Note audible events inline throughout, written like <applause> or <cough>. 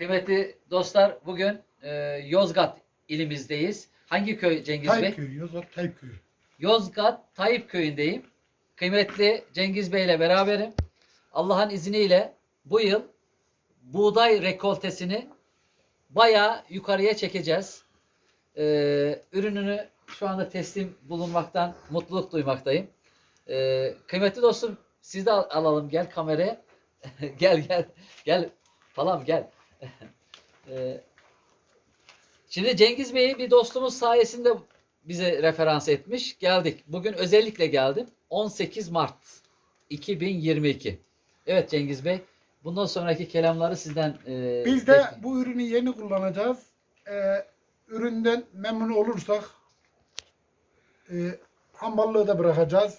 Kıymetli dostlar bugün e, Yozgat ilimizdeyiz. Hangi köy Cengiz Bey? Tayyip Köyü, Yozgat Tayyip Köyü. Yozgat Tayyip köyündeyim. Kıymetli Cengiz Bey ile beraberim. Allah'ın izniyle bu yıl buğday rekoltesini bayağı yukarıya çekeceğiz. Ee, ürününü şu anda teslim bulunmaktan mutluluk duymaktayım. Ee, kıymetli dostum siz de al- alalım gel kameraya. <laughs> gel gel gel falan gel. <laughs> Ee, Şimdi Cengiz Bey'i bir dostumuz sayesinde bize referans etmiş. Geldik. Bugün özellikle geldim. 18 Mart 2022. Evet Cengiz Bey. Bundan sonraki kelamları sizden e, Biz de bekliyorum. bu ürünü yeni kullanacağız. Ee, üründen memnun olursak e, hamballığı da bırakacağız.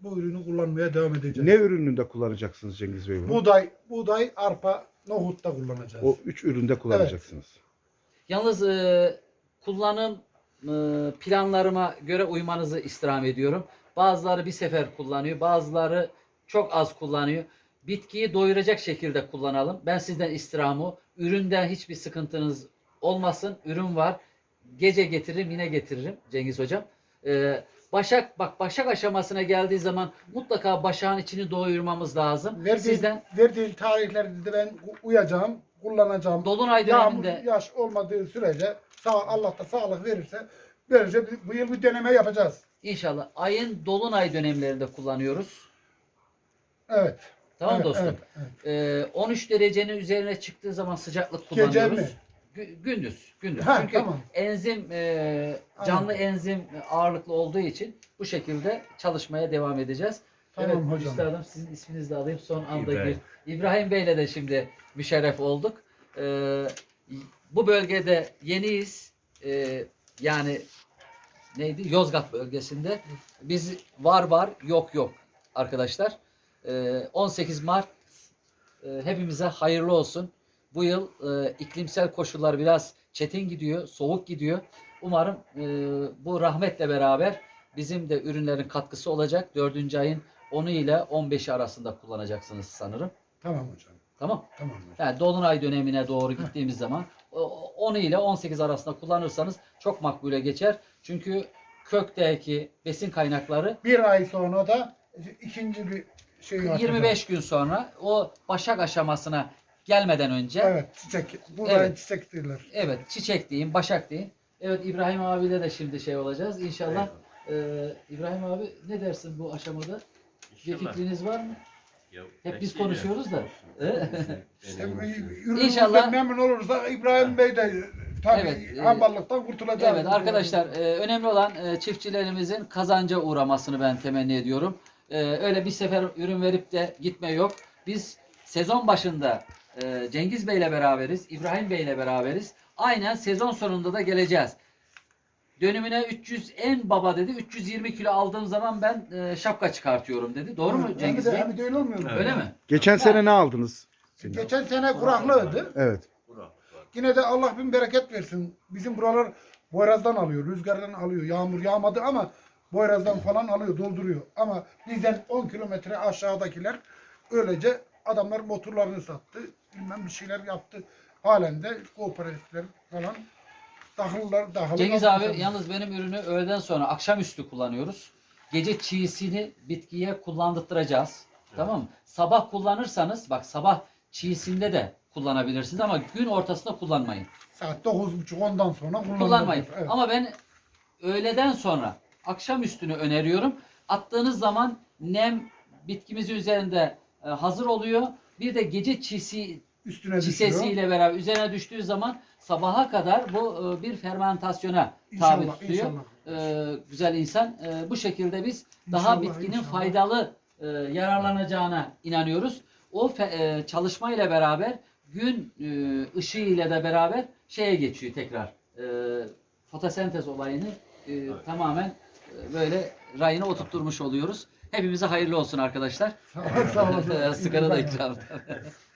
Bu ürünü kullanmaya devam edeceğiz. Ne ürününde kullanacaksınız Cengiz Bey bunu? Buğday, buğday, arpa, nohut da kullanacağız. O üç üründe kullanacaksınız. Yalnız e, kullanım e, planlarıma göre uymanızı istirham ediyorum. Bazıları bir sefer kullanıyor, bazıları çok az kullanıyor. Bitkiyi doyuracak şekilde kullanalım. Ben sizden istirhamı, o. üründen hiçbir sıkıntınız olmasın. Ürün var. Gece getiririm, yine getiririm Cengiz Hocam. E, başak, bak başak aşamasına geldiği zaman mutlaka başağın içini doyurmamız lazım. Verdiğin, Sizden verdiğin tarihlerde de ben uyacağım, kullanacağım. Dolunay Yağmur, döneminde yaş olmadığı sürece sağ, Allah da sağlık verirse böylece bu- bu yıl bir deneme yapacağız. inşallah ayın dolunay dönemlerinde kullanıyoruz. Evet. Tamam evet, dostum. evet, evet. Ee, 13 derecenin üzerine çıktığı zaman sıcaklık Gece kullanıyoruz. mi? Gü- gündüz, gündüz. Ha, Çünkü tamam. enzim e, canlı enzim ağırlıklı olduğu için bu şekilde çalışmaya devam edeceğiz. Tamam evet, hocam. üstadım sizin isminizi de alayım son anda İbrahim. gir. İbrahim Bey'le de şimdi müşerref olduk. Ee, bu bölgede yeniyiz. Ee, yani neydi? Yozgat bölgesinde. Biz var var yok yok arkadaşlar. Ee, 18 Mart e, hepimize hayırlı olsun. Bu yıl e, iklimsel koşullar biraz çetin gidiyor, soğuk gidiyor. Umarım e, bu rahmetle beraber bizim de ürünlerin katkısı olacak. 4. ayın 10'u ile 15'i arasında kullanacaksınız sanırım. Tamam hocam. Tamam. Tamam hocam. Yani dolunay dönemine doğru gittiğimiz zaman o- 10'u ile 18 arasında kullanırsanız çok makbule geçer. Çünkü kökteki besin kaynakları Bir ay sonra da ikinci bir şey yapacağız. 25 gün sonra o başak aşamasına gelmeden önce evet, Evet çiçek. Burada Evet. çiçek diyorlar. çiçek deyin, başak deyin. Evet İbrahim abiyle de şimdi şey olacağız. İnşallah Ee, İbrahim abi ne dersin bu aşamada? Bir İnşallah. fikriniz var mı? Ya, Hep biz bekleyelim. konuşuyoruz da. İşte Önemlisi. ürünümüzden İnşallah- memnun olursak İbrahim Bey de tabii Evet, e, kurtulacak. Evet arkadaşlar e, önemli olan e, çiftçilerimizin kazanca uğramasını ben temenni ediyorum. E, öyle bir sefer ürün verip de gitme yok. Biz sezon başında e, Cengiz Bey ile beraberiz, İbrahim Bey ile beraberiz. Aynen sezon sonunda da geleceğiz. Dönümüne 300 en baba dedi. 320 kilo aldığım zaman ben e, şapka çıkartıyorum dedi. Doğru mu Cengiz Bey? hem de öyle olmuyor mu? Evet. Öyle mi? Geçen sene ne aldınız? Geçen sene kuraklığıydı. Evet. Yine de Allah bin bereket versin. Bizim buralar Boyraz'dan alıyor, rüzgardan alıyor. Yağmur yağmadı ama Boyraz'dan falan alıyor, dolduruyor. Ama bizden 10 kilometre aşağıdakiler öylece adamlar motorlarını sattı. Bilmem bir şeyler yaptı. Halen de kooperatifler falan dahıllar dahıllar. Cengiz abi yalnız benim ürünü öğleden sonra akşamüstü kullanıyoruz. Gece çiğsini bitkiye kullandırtacağız. Tamam mı? Sabah kullanırsanız bak sabah çiğsinde de kullanabilirsiniz ama gün ortasında kullanmayın. Saat 9.30 ondan sonra. Kullanmayın. Evet. Ama ben öğleden sonra akşam üstünü öneriyorum. Attığınız zaman nem bitkimizin üzerinde hazır oluyor. Bir de gece çisi üstüne düşüyor. çisesiyle beraber üzerine düştüğü zaman sabaha kadar bu e, bir fermentasyona tabi İnşallah, tutuyor. inşallah. E, güzel insan. E, bu şekilde biz daha İnşallah, bitkinin inşallah. faydalı e, yararlanacağına inanıyoruz. O fe, e, çalışma ile beraber gün e, ışığı ile de beraber şeye geçiyor tekrar. E, fotosentez olayını e, tamamen e, böyle rayına oturtturmuş oluyoruz. Hepimize hayırlı olsun arkadaşlar. Sağ, sağ olasın. <laughs> Sigara da İbrahim. ikram. <laughs>